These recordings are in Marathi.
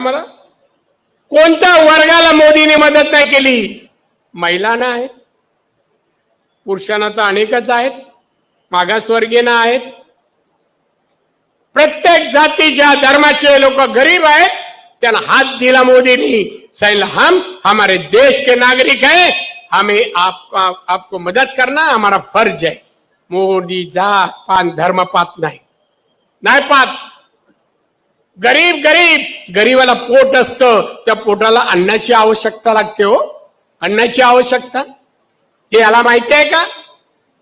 मला कोणत्या वर्गाला मोदीने मदत नाही केली? महिलांना आहे. पुरुषांना तर अनेकच आहेत. मागासवर्गीय आहेत. प्रत्येक जातीच्या धर्माचे लोक गरीब आहेत. त्यांना हात दिला मोदीनी. सैल हम हमारे देश के नागरिक है. हमें आप, आप, आपको मदद करना हमारा फर्ज है. मोदी जात पान धर्म पात नाही. नाही पात. गरीब गरीब. गरीबाला पोट असतं. त्या पोटाला अन्नाची आवश्यकता लागते हो. अन्नाची आवश्यकता. हे याला माहिती आहे का?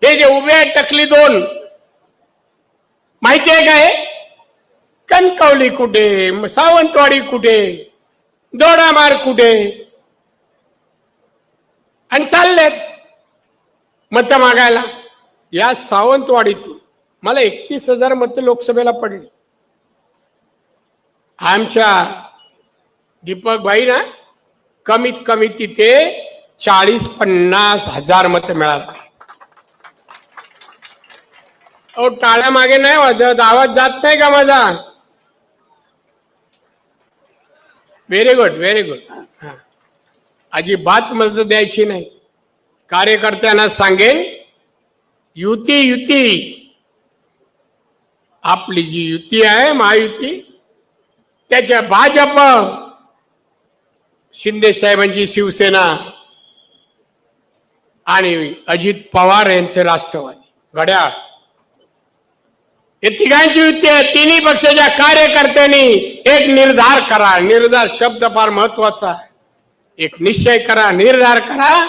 हे जे उभे आहेत टकली दोन. माहिती आहे का हे? कणकवली कुठे? सावंतवाडी कुठे? दोडामार कुठे? आणि चाललेत मत मागायला. या सावंतवाडीतून. मला एकतीस हजार मत लोकसभेला पडली. आमच्या दीपक भाई ना कमीत कमी तिथे चाळीस पन्नास हजार मत मिळाला. अहो टाळ्या मागे नाही वाजत आवाज जात नाही का माझा? व्हेरी गुड व्हेरी गुड अजिबात मदत द्यायची नाही. कार्यकर्त्यांना सांगेन युती युती. आपली जी युती आहे महायुती त्याच्या भाजप शिंदे साहेबांची शिवसेना आणि अजित पवार यांचे राष्ट्रवादी. घड्याळ. हे तिघांची युती आहे. तिन्ही पक्षाच्या कार्यकर्त्यांनी एक निर्धार करा. निर्धार शब्द फार महत्त्वाचा आहे. एक निश्चय करा निर्धार करा.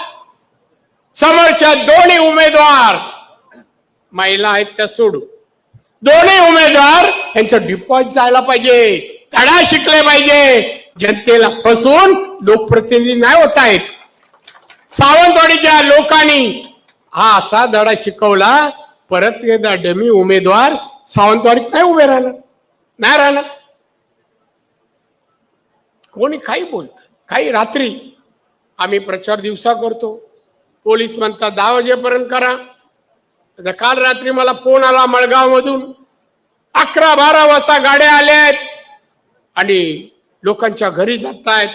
समोरच्या दोन्ही उमेदवार महिला आहेत त्या सोडू दोन्ही उमेदवार यांचं डिपॉझिट जायला पाहिजे. धडा शिकले पाहिजे. जनतेला फसवून लोकप्रतिनिधी नाही होत आहेत. सावंतवाडीच्या लोकांनी हा असा धडा शिकवला परत एकदा डमी उमेदवार सावंतवाडीत नाही उभे राहणार. नाही राहणार. कोणी काही बोलत काही रात्री आम्ही प्रचार दिवसा करतो. पोलीस म्हणतात दहा वाजेपर्यंत करा. आता काल रात्री मला फोन आला मळगाव मधून अकरा बारा वाजता गाड्या आल्या आहेत. आणि लोकांच्या घरी जात आहेत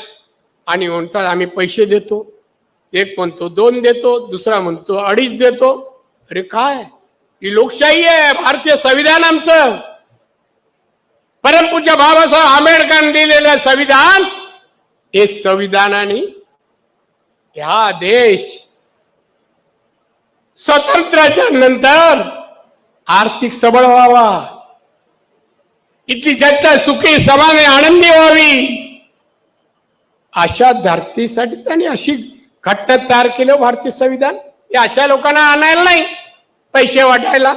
आणि म्हणतात आम्ही पैसे देतो. एक म्हणतो दोन देतो. दुसरा म्हणतो अडीच देतो. अरे काय? ही लोकशाही आहे भारतीय संविधान आमचं. परमपूज्य बाबासाहेब आंबेडकरांनी दिलेलं संविधान हे संविधानाने ह्या देश स्वातंत्र्याच्या नंतर आर्थिक सबळ व्हावा. इथली जनता सुखी समाने आनंदी व्हावी. अशा धरतीसाठी त्यांनी अशी घटना तयार केलं हो भारतीय संविधान. हे अशा लोकांना आणायला नाही पैसे वाटायला.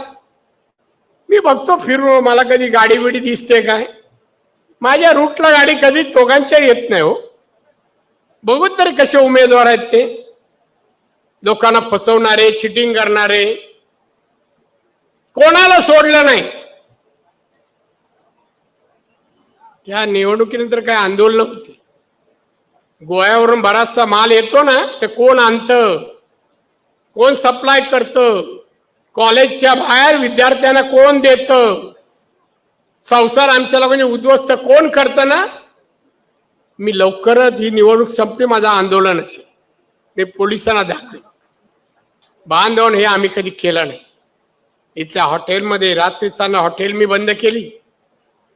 मी बघतो फिरून मला कधी गाडी बिडी दिसते काय? माझ्या रूटला गाडी कधी दोघांच्या येत नाही हो. बघू तरी कसे उमेदवार आहेत ते. लोकांना फसवणारे चिटिंग करणारे. कोणाला सोडलं नाही. या निवडणुकीनंतर काय आंदोलन होते? गोव्यावरून बराचसा माल येतो ना ते कोण आणतं? कोण सप्लाय करतं? कॉलेजच्या बाहेर विद्यार्थ्यांना कोण देतं? संसार आमच्या म्हणजे उद्ध्वस्त कोण करतं ना? मी लवकरच ही निवडणूक संपली माझं आंदोलन असेल. मी पोलिसांना दाखवेन. बांधवण हे आम्ही कधी केलं नाही. इथल्या हॉटेलमध्ये रात्रीचा हॉटेल मी बंद केली.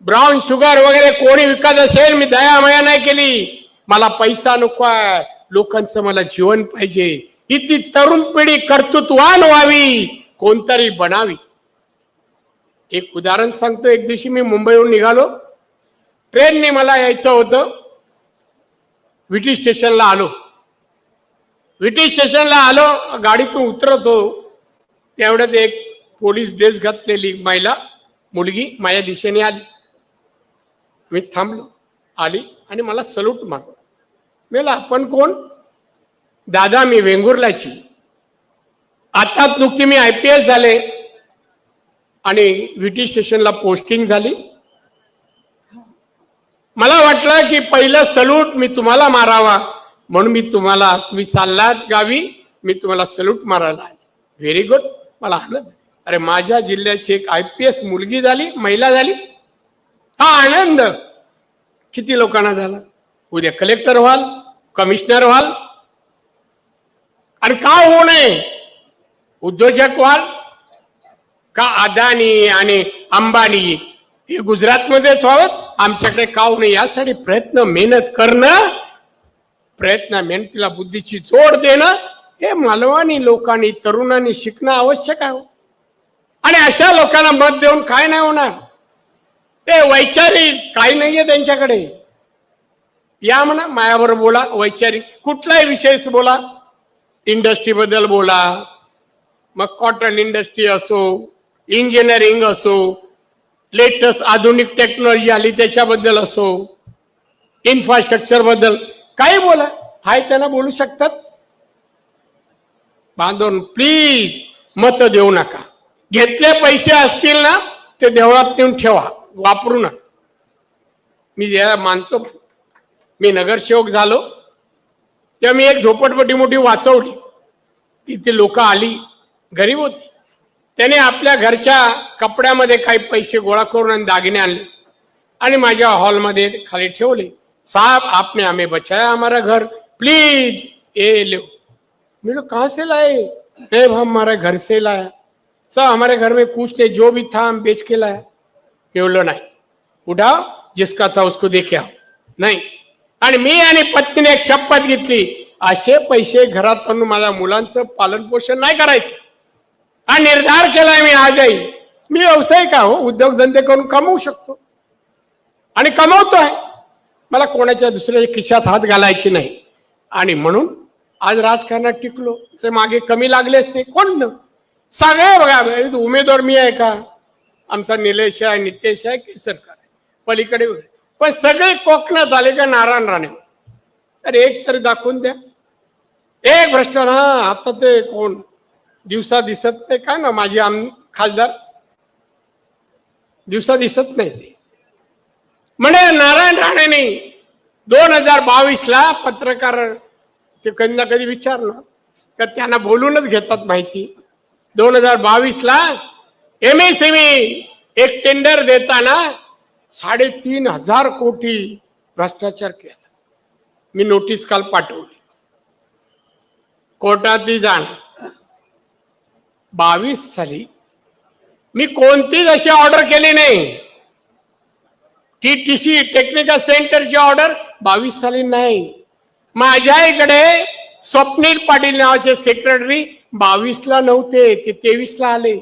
ब्राऊन शुगर वगैरे कोणी विकत असेल मी दयामया नाही केली. मला पैसा नको आहे. लोकांचं मला जीवन पाहिजे. ही ती तरुण पिढी कर्तृत्वान व्हावी कोणतरी बनावी. एक उदाहरण सांगतो. एक दिवशी मी मुंबईहून निघालो. ट्रेनने मला यायचं होतं. विटी स्टेशनला आलो. विटी स्टेशनला आलो. गाडीतून उतरत. हो तेवढ्यात एक पोलीस ड्रेस घातलेली महिला मुलगी माझ्या दिशेने आली. मी थांबलो आली आणि मला सल्यूट मारलो मेला आपण कोण? दादा मी वेंगुर्लाची आता नुकती मी आय पी एस झाले आणि विटी स्टेशनला पोस्टिंग झाली. मला वाटलं की पहिलं सल्यूट मी तुम्हाला मारावा. म्हणून मी तुम्हाला तुम्ही चाललात गावी मी तुम्हाला सल्यूट मारायला आले. व्हेरी गुड मला आनंद. अरे माझ्या जिल्ह्याची एक आय पी एस मुलगी झाली महिला झाली. हा आनंद. किती लोकांना झाला? उद्या कलेक्टर व्हाल कमिशनर व्हाल. आणि का होऊ नये? उद्योजक व्हाल. का अदानी आणि अंबानी हे गुजरातमध्येच व्हावं? आमच्याकडे का होऊ नये? यासाठी प्रयत्न मेहनत करणं प्रयत्न मेहनतीला बुद्धीची जोड देणं हे मालवानी लोकांनी तरुणांनी शिकणं आवश्यक आहे. आणि अशा लोकांना मत देऊन काय नाही होणार? ते वैचारिक काही नाहीये त्यांच्याकडे. या म्हणा मायाबरोबर बोला वैचारिक कुठलाही विषय बोला. इंडस्ट्री बद्दल बोला. मग कॉटन इंडस्ट्री असो इंजिनिअरिंग असो लेटेस्ट आधुनिक टेक्नॉलॉजी आली त्याच्याबद्दल असो इन्फ्रास्ट्रक्चरबद्दल काही बोला. हाय त्यांना बोलू शकतात. बांधून प्लीज मत देऊ नका. घेतले पैसे असतील ना ते देवळात नेऊन ठेवा. वापरू नका. मी ज्या मानतो मी नगरसेवक झालो तेव्हा मी एक झोपडपट्टी मोठी वाचवली. तिथे लोक आली गरीब होती. त्याने आपल्या घरच्या कपड्यामध्ये काही पैसे गोळा करून आणि दागिने आणले. आणि माझ्या हॉलमध्ये खाली ठेवले. साहब आपने हमें बचाया हमारा घर. प्लीज ए लो मैं लोग कहाँ से लाए? नहीं हम हमारे घर से लाया. सर हमारे घर में कुछ नहीं जो भी था हम बेच के लाया. एवढं नाही. उठाव जिसका था उसको देख्या नाही. आणि मी आणि पत्नीने एक शपथ घेतली. असे पैसे घरात आणून माझ्या मुलांचं पालन पोषण नाही करायचं. हा निर्धार केलाय मी आजही. मी व्यवसाय का हो? उद्योगधंदे करून कमवू शकतो. आणि कमवतोय. मला कोणाच्या दुसऱ्याच्या खिशात हात घालायचे नाही. आणि म्हणून आज राजकारणात टिकलो. ते मागे कमी लागलेच नाही कोण सगळे बघा उमेदवार मी आहे का? आमचा निलेश आहे नितेश आहे की सरकार आहे? पलीकडे पण सगळे कोकणात आले का नारायण राणे? अरे एक तरी दाखवून द्या. एक भ्रष्ट हा आता ते कोण? दिवसा दिसत नाही का ना माझे आम खासदार? दिवसा दिसत नाही ते. म्हणे नारायण राणेने दोन हजार बावीस ला पत्रकार ते कधी ना कधी विचारलं का त्यांना बोलूनच घेतात माहिती. दोन हजार बावीस ला एम एक टेंडर देताना साडेतीन हजार कोटी भ्रष्टाचार केला. मी नोटीस काल पाठवली. कोर्टात जाण. बावीस साली मी कोणतीच अशी ऑर्डर केली नाही. टी टी सी टेक्निकल सेंटरची ऑर्डर बावीस साली नाही. माझ्या इकडे स्वप्नील पाटील नावाचे सेक्रेटरी बावीसला नव्हते ते तेवीसला आले.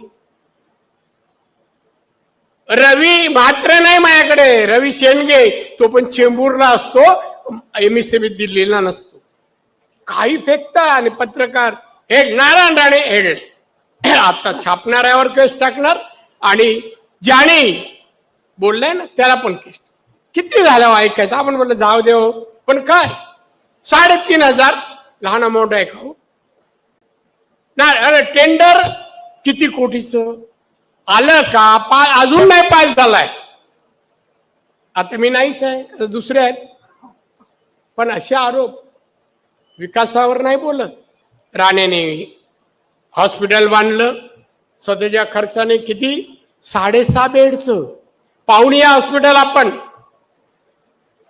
रवी मात्र नाही माझ्याकडे. रवी शेंडगे. तो पण चेंबूरला असतो. एम एस दिल्लीला नसतो. काही फेकता आणि पत्रकार हे नारायण राणे हेडले आता छापणाऱ्यावर केस टाकणार आणि ज्याने बोललाय ना त्याला पण केस किती झालं ऐकायचं? आपण बोललं जाऊ देव हो. पण काय? साडेतीन हजार. लहान अमाऊंट आहे हो. नाही अरे टेंडर किती कोटीचं? आलं का? पा अजून नाही पास झालाय. आता मी नाहीच आहे आता दुसरे आहेत. पण असे आरोप विकासावर नाही बोलत. राणेने हॉस्पिटल बांधलं. स्वतःच्या खर्चाने किती? साडेसहा बेडचं पाहुणी या हॉस्पिटल आपण.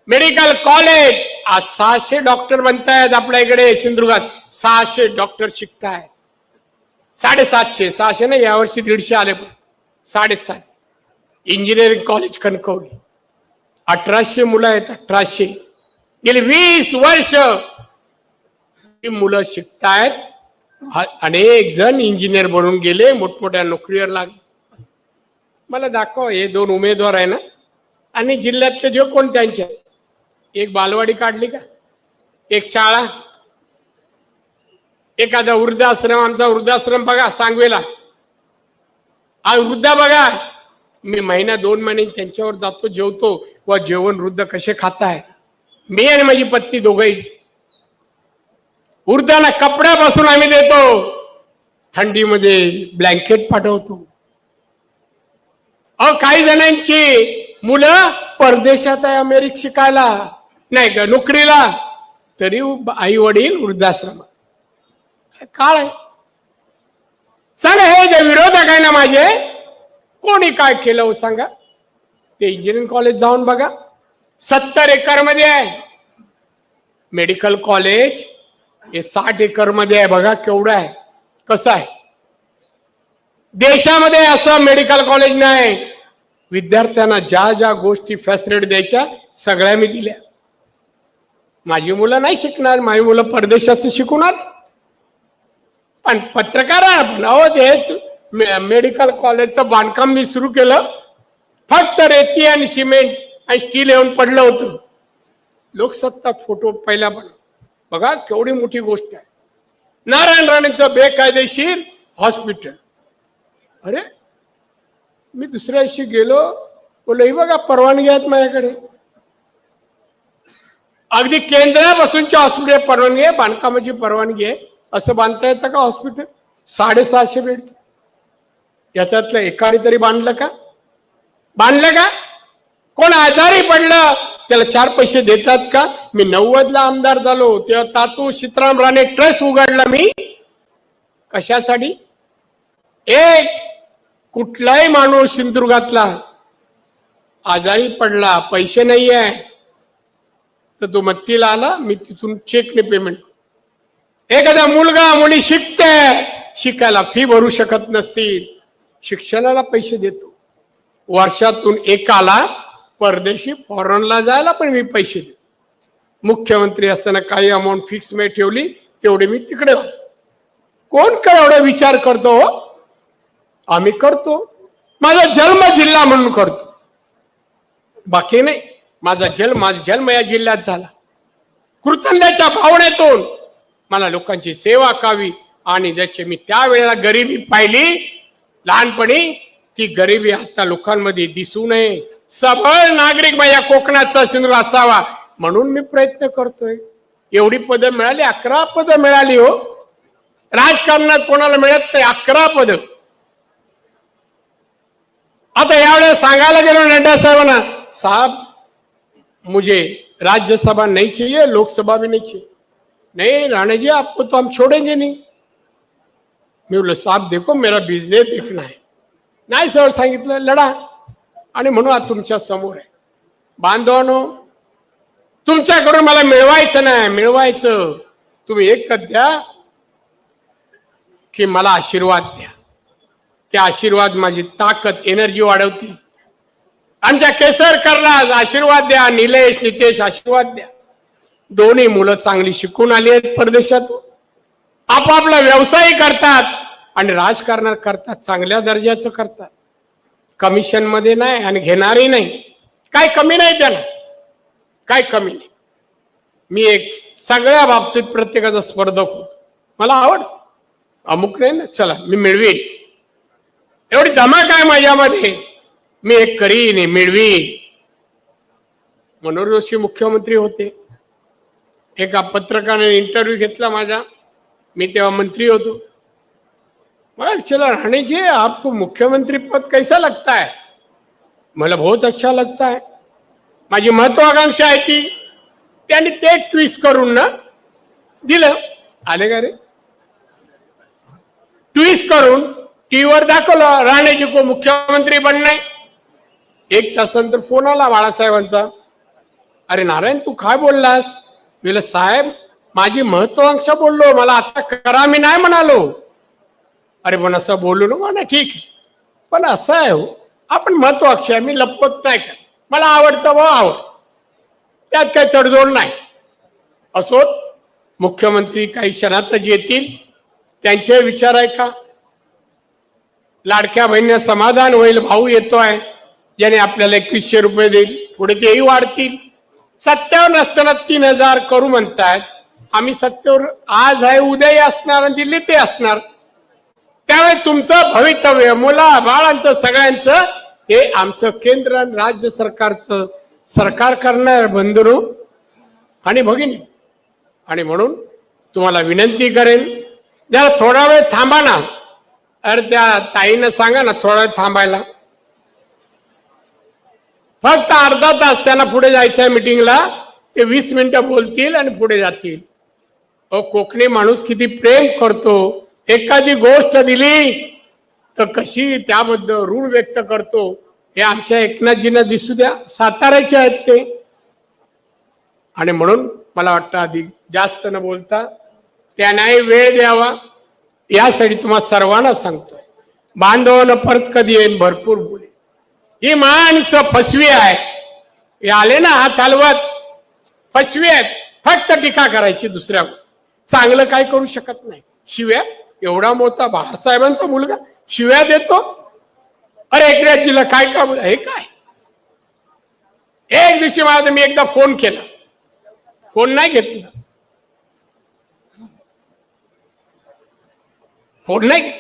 मेडिकल कॉलेज आज सहाशे डॉक्टर बनतायत आपल्या इकडे सिंधुदुर्गात. सहाशे डॉक्टर शिकतायत. साडेसातशे सहाशे नाही यावर्षी दीडशे आले पण. साडेसात. Engineering college Kankavli. अठराशे मुलं आहेत अठराशे. गेली वीस वर्ष ही मुलं शिकतायत. अनेक जण इंजिनियर बनून गेले मोठमोठ्या नोकरीवर लागले. मला दाखव हे दोन उमेदवार आहे ना? आणि जिल्ह्यातले जे कोण त्यांच्या एक बालवाडी काढली का? एक शाळा? एखादा वृद्धाश्रम आमचा वृद्धाश्रम बघा सांगवेला. हा वृद्धा बघा. मी महिना दोन महिने त्यांच्यावर जातो जेवतो. व जेवण वृद्ध कसे खाताय? मी आणि माझी पत्नी दोघही. कपड्या कपड्यापासून आम्ही देतो. थंडीमध्ये ब्लँकेट पाठवतो. अहो काही जणांची मुलं परदेशात आहे अमेरिक शिकायला. नाही का? नोकरीला. तरी आई वडील वृद्धाश्रम काळ आहे? सांगा हे जे विरोधक आहे ना माझे कोणी काय केलं हो सांगा? ते इंजिनिअरिंग कॉलेज जाऊन बघा. सत्तर एकरमध्ये आहे. मेडिकल कॉलेज हे साठ एकरमध्ये आहे. बघा केवढं आहे. कसं आहे? देशामध्ये असं मेडिकल कॉलेज नाही. विद्यार्थ्यांना ज्या ज्या गोष्टी फॅसिलिटी द्यायच्या सगळ्या मी दिल्या. माझी मुलं नाही शिकणार. माझी मुलं परदेशात शिकवणार. पण पत्रकार आहे आपण अहो तेच मेडिकल कॉलेजचं बांधकाम मी सुरू केलं. फक्त रेती आणि सिमेंट आणि स्टील येऊन पडलं होतं. लोकसत्ता फोटो पहिला पण बघा केवढी मोठी गोष्ट आहे. नारायण राणेचं बेकायदेशीर हॉस्पिटल अरे मी दुसऱ्या दिवशी गेलो बोल ही बघा परवानगी आहेत माझ्याकडे. अगदी केंद्रापासूनच्या हॉस्पिटल परवानगी आहे बांधकामाची परवानगी आहे. असं बांधता येतं का हॉस्पिटल साडेसहाशे बेड याच्यातलं एकाने तरी बांधलं का? बांधलं का? कोण आजारी पडलं त्याला चार पैसे देतात का? मी नव्वदला आमदार झालो तेव्हा तातू सीताराम राणे ट्रस्ट उघडला मी. कशासाठी? एक कुठलाही माणूस सिंधुदुर्गातला आजारी पडला पैसे नाही आहे तर तो मत्तीला आला मी तिथून चेकने पेमेंट एखादा मुलगा मुली शिकते शिकायला फी भरू शकत नसतील. शिक्षणाला पैसे देतो. वर्षातून एकाला परदेशी फॉरेनला जायला पण मी पैसे देतो. मुख्यमंत्री असताना काही अमाऊंट फिक्स मी ठेवली तेवढे मी तिकडे कोण का एवढा विचार करतो? आम्ही करतो. माझा जन्म जिल्हा म्हणून करतो. बाकी नाही. माझा जन्म माझा जन्म या जिल्ह्यात झाला. कृतज्ञाच्या भावनेतून मला लोकांची सेवा कावी आणि ज्याची मी त्यावेळेला गरिबी पाहिली लहानपणी ती गरिबी आता लोकांमध्ये दिसू नये. सबळ नागरिक माझ्या कोकणाचा सिंधू असावा म्हणून मी प्रयत्न करतोय. एवढी पदं मिळाली अकरा पदं मिळाली हो. राजकारणात कोणाला मिळत नाही अकरा पद. आता यावेळेस सांगायला गेलो नड्डा साहेबांना साहेब मुझे राज्यसभा नाही चाहिए लोकसभा भी नाही चाहिए. नहीं राणा जी आपको तो हम छोड़ेंगे नहीं। मी बोललो साहब देखो मेरा बिझनेस देखना है। नाही सर सांगितलं लढा आणि म्हणून आज तुमच्यासमोर आहे। बांधवानो तुमच्याकडून मला मिळवायचं नाही मिळवायचं। तुम्ही एक द्या की मला आशीर्वाद द्या। ते आशीर्वाद माझी ताकद एनर्जी वाढवतील। आमच्या केसरकरला आशीर्वाद द्या निलेश नितेश आशीर्वाद द्या। दोन्ही मुलं चांगली शिकून आली आहेत परदेशातून आपापला व्यवसाय करतात आणि राजकारण करतात चांगल्या दर्जाचं करतात. कमिशनमध्ये नाही आणि घेणारही नाही. काय कमी नाही त्याला. काय कमी नाही. मी एक सगळ्या बाबतीत प्रत्येकाचा स्पर्धक होतो. मला आवड अमुक नाही ना चला मी मिळवीन. एवढी धमाक आहे माझ्यामध्ये. मी एक करीन मिळवीन. मनोहर जोशी मुख्यमंत्री होते. एका पत्रकाराने इंटरव्ह्यू घेतला माझा. मी तेव्हा मंत्री होतो. मला चला राणे जी आपको मुख्यमंत्री पद कैसा लगता है? मला बहुत अच्छा लगता है. माझी महत्वाकांक्षा आहे ती. त्यांनी ते ट्विस्ट करून ना दिलं. आले का रे? ट्विस्ट करून टीव्हीवर दाखवलं राणेजी को मुख्यमंत्री बनणे एक तासानंतर फोन आला बाळासाहेबांचा. अरे नारायण तू काय बोललास? मी म्हणलं, साहेब माझी महत्वाकांक्षा बोललो मला आता करा मी नाही म्हणालो. अरे पण असं बोलू नको म्हणा ठीक आहे. पण असं आहे हो आपण महत्वाकांक्षा आहे मी लपवत नाही का? मला आवडतं व आवड. त्यात काही तडजोड नाही. असोत मुख्यमंत्री काही क्षणातच येतील. त्यांचे विचार आहे का? लाडक्या बहिणीला समाधान होईल भाऊ येतो आहे ज्याने आपल्याला एकवीसशे रुपये देईल पुढे तेही वाढतील. सत्यावर नसताना तीन हजार करू म्हणतायत आम्ही सत्तेवर आज आहे उद्याही असणार आणि दिल्लीतही असणार. त्यामुळे तुमचं भवितव्य मुला बाळांचं सगळ्यांचं हे आमचं केंद्र आणि राज्य सरकारचं सरकार करणार बंधुरू. आणि भगिनी आणि म्हणून तुम्हाला विनंती करेन जरा थोडा वेळ थांबा ना. अरे त्या ताईनं सांगा ना थोडा वेळ थांबायला. फक्त अर्धा तास त्यांना पुढे जायचं आहे मिटिंगला. ते वीस मिनिटं बोलतील आणि पुढे जातील. अहो कोकणी माणूस किती प्रेम करतो. एखादी गोष्ट दिली तर कशी त्याबद्दल ऋण व्यक्त करतो हे आमच्या एकनाथजींना दिसू द्या. साताऱ्याचे आहेत ते. आणि म्हणून मला वाटतं आधी जास्त न बोलता त्यांनाही वेळ द्यावा. यासाठी तुम्हाला सर्वांना सांगतोय. बांधवानं परत कधी येईन? भरपूर बोल. ही माणसं फसवी आहे हे आले ना हा चालवत फसवी आहेत. फक्त टीका करायची दुसऱ्या चांगलं काय करू शकत नाही. शिव्या एवढा मोठा बाळासाहेबांचा मुलगा शिव्या देतो. अरे एकऱ्याजीला काय काम हे काय? एक दिवशी मला मी एकदा फोन केला. फोन नाही घेतला. फोन नाही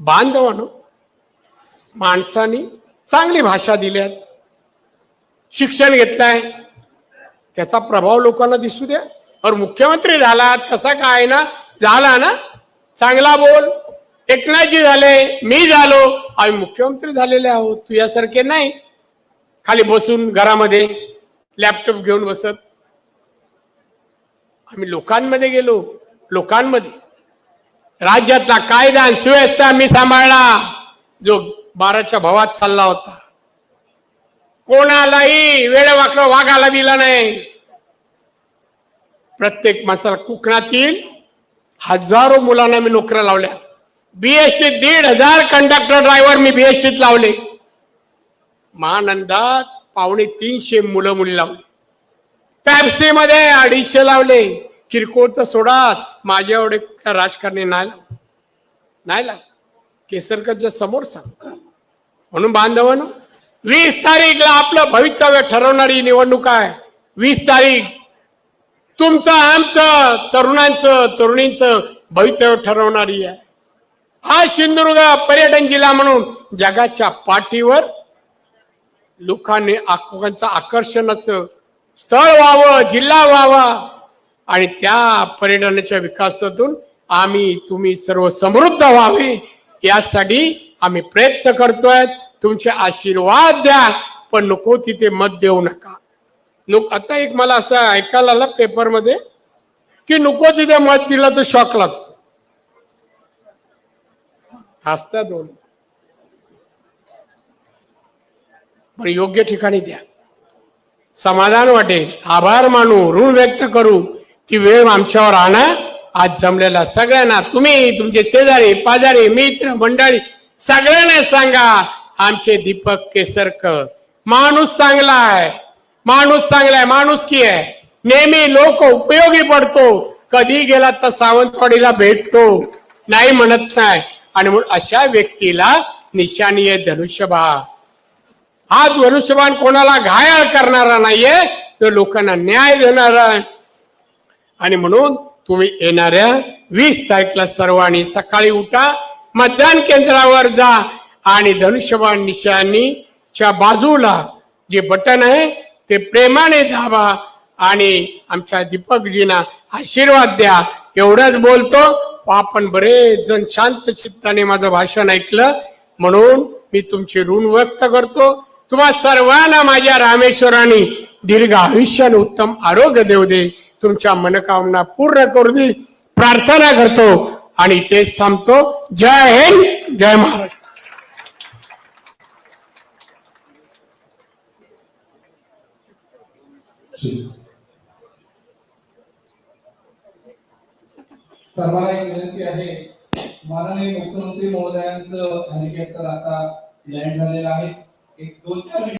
बांधवानो माणसानी चांगली भाषा दिल्यात शिक्षण घेतलंय. त्याचा प्रभाव लोकांना दिसू द्या. और मुख्यमंत्री झालात कसा काय ना झाला ना चांगला बोल. एकनाथजी झाले मी झालो आम्ही मुख्यमंत्री झालेले आहोत. तू यासारखे नाही. खाली बसून घरामध्ये लॅपटॉप घेऊन बसत. आम्ही लोकांमध्ये गेलो लोकांमध्ये. राज्यातला कायदा आणि सुव्यवस्था मी सांभाळला. जो बाराच्या भावात चालला होता. कोणालाही वेळवाकडं वागायला दिला नाही. प्रत्येक माणसाला कोकणातील हजारो मुलांना मी नोकऱ्या लावल्या. बीएसटी दीड हजार कंडक्टर ड्रायव्हर मी बीएसटीत लावले. महानंदात पावणे तीनशे मुलं मुली लावली. पॅप्सी मध्ये अडीचशे लावले. किरकोळ तर सोडा माझ्या एवढे राजकारणी नाही लाव नाही लाव केसरकरच्या समोर सांग म्हणून बांधवानं वीस तारीखला आपलं भवितव्य ठरवणारी निवडणूक आहे. वीस तारीख. तुमचं आमचं तरुणांचं तरुणींचं भवितव्य ठरवणारी आहे. हा सिंधुदुर्ग पर्यटन जिल्हा म्हणून जगाच्या पाठीवर लोकांनी लोकांचं आकर्षणाचं स्थळ व्हावं जिल्हा व्हावा. आणि त्या पर्यटनाच्या विकासातून आम्ही तुम्ही सर्व समृद्ध व्हावे यासाठी आम्ही प्रयत्न करतोय. तुमचे आशीर्वाद द्या पण नको तिथे मत देऊ नका. नुक आता एक मला असं ऐकायला आलं पेपरमध्ये की नको तिथे मत दिलं तर शॉक लागतो. हसता दोन. पण योग्य ठिकाणी द्या. समाधान वाटेल. आभार मानू ऋण व्यक्त करू. ती वेळ आमच्यावर आणा. आज जमलेला सगळ्यांना तुम्ही तुमचे शेजारी पाजारी मित्र मंडळी सगळ्यांना सांगा आमचे दीपक केसरकर. माणूस चांगला आहे. माणूस चांगला आहे माणूस की आहे? नेहमी लोक उपयोगी पडतो. कधी गेला तर सावंतवाडीला भेटतो. नाही म्हणत नाही. आणि म्हणून अशा व्यक्तीला निशाणी आहे धनुष्यबाण. हा धनुष्यबाण कोणाला घायाळ करणारा नाहीये तर लोकांना न्याय देणारा आणि म्हणून तुम्ही येणाऱ्या वीस तारखेला सर्वांनी सकाळी उठा मतदान केंद्रावर जा आणि धनुष्यबाण निशाणीच्या बाजूला जे बटन आहे ते प्रेमाने दाबा आणि आमच्या दीपकजींना आशीर्वाद द्या. एवढंच बोलतो. हो, आपण बरेच जण शांत चित्ताने माझं भाषण ऐकलं. म्हणून मी तुमचे ऋण व्यक्त करतो. तुम्हा सर्वांना माझ्या रामेश्वराने दीर्घ आयुष्य उत्तम आरोग्य देऊ दे. तुमच्या मनकामना पूर्ण करू दे प्रार्थना करतो आणि तेच थांबतो. जय हिंद जय महाराष्ट्र. सर्वांना एक विनंती आहे. माननीय मुख्यमंत्री महोदयांचं हेलिकॉप्टर आता लँड झालेलं आहे. एक दोन चार